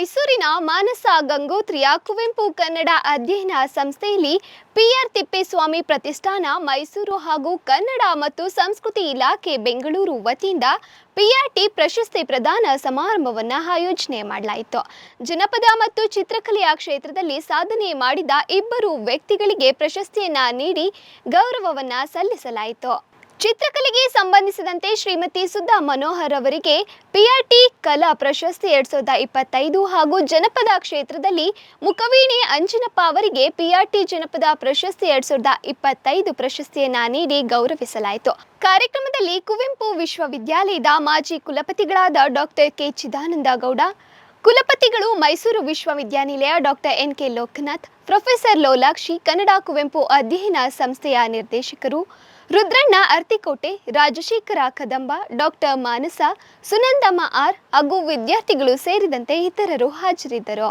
ಮೈಸೂರಿನ ಮಾನಸ ಗಂಗೋತ್ರಿಯ ಕುವೆಂಪು ಕನ್ನಡ ಅಧ್ಯಯನ ಸಂಸ್ಥೆಯಲ್ಲಿ ಪಿಆರ್ ತಿಪ್ಪೇಸ್ವಾಮಿ ಪ್ರತಿಷ್ಠಾನ ಮೈಸೂರು ಹಾಗೂ ಕನ್ನಡ ಮತ್ತು ಸಂಸ್ಕೃತಿ ಇಲಾಖೆ ಬೆಂಗಳೂರು ವತಿಯಿಂದ ಪಿಆರ್ಟಿ ಪ್ರಶಸ್ತಿ ಪ್ರದಾನ ಸಮಾರಂಭವನ್ನು ಆಯೋಜನೆ ಮಾಡಲಾಯಿತು. ಜನಪದ ಮತ್ತು ಚಿತ್ರಕಲೆಯ ಕ್ಷೇತ್ರದಲ್ಲಿ ಸಾಧನೆ ಮಾಡಿದ ಇಬ್ಬರು ವ್ಯಕ್ತಿಗಳಿಗೆ ಪ್ರಶಸ್ತಿಯನ್ನು ನೀಡಿ ಗೌರವವನ್ನ ಸಲ್ಲಿಸಲಾಯಿತು. ಚಿತ್ರಕಲೆಗೆ ಸಂಬಂಧಿಸಿದಂತೆ ಶ್ರೀಮತಿ ಸುಧಾ ಮನೋಹರ್ ಅವರಿಗೆ ಪಿಆರ್ಟಿ ಕಲಾ ಪ್ರಶಸ್ತಿ ಎರಡ್ ಸಾವಿರದ ಇಪ್ಪತ್ತೈದು ಹಾಗೂ ಜನಪದ ಕ್ಷೇತ್ರದಲ್ಲಿ ಮುಖವೀಣೆ ಅಂಜನಪ್ಪ ಅವರಿಗೆ ಪಿಆರ್ಟಿ ಜನಪದ ಪ್ರಶಸ್ತಿ ಎರಡ್ ಸಾವಿರದ ಇಪ್ಪತ್ತೈದು ಪ್ರಶಸ್ತಿಯನ್ನ ನೀಡಿ ಗೌರವಿಸಲಾಯಿತು. ಕಾರ್ಯಕ್ರಮದಲ್ಲಿ ಕುವೆಂಪು ವಿಶ್ವವಿದ್ಯಾಲಯದ ಮಾಜಿ ಕುಲಪತಿಗಳಾದ ಡಾಕ್ಟರ್ ಕೆ ಚಿದಾನಂದ ಗೌಡ ಕುಲಪತಿಗಳು ಮೈಸೂರು ವಿಶ್ವವಿದ್ಯಾನಿಲಯ doctor N K Lokanath, professor Lolakshi, Kannada Kuvempu ಅಧ್ಯಯನ ಸಂಸ್ಥೆಯ ನಿರ್ದೇಶಕರು ರುದ್ರಣ್ಣ ಅರ್ತಿಕೋಟೆ ರಾಜಶೇಖರ ಕದಂಬ ಡಾಕ್ಟರ್ ಮಾನಸ ಸುನಂದಮ್ಮ ಆರ್ ಹಾಗೂ ವಿದ್ಯಾರ್ಥಿಗಳು ಸೇರಿದಂತೆ ಇತರರು ಹಾಜರಿದ್ದರು.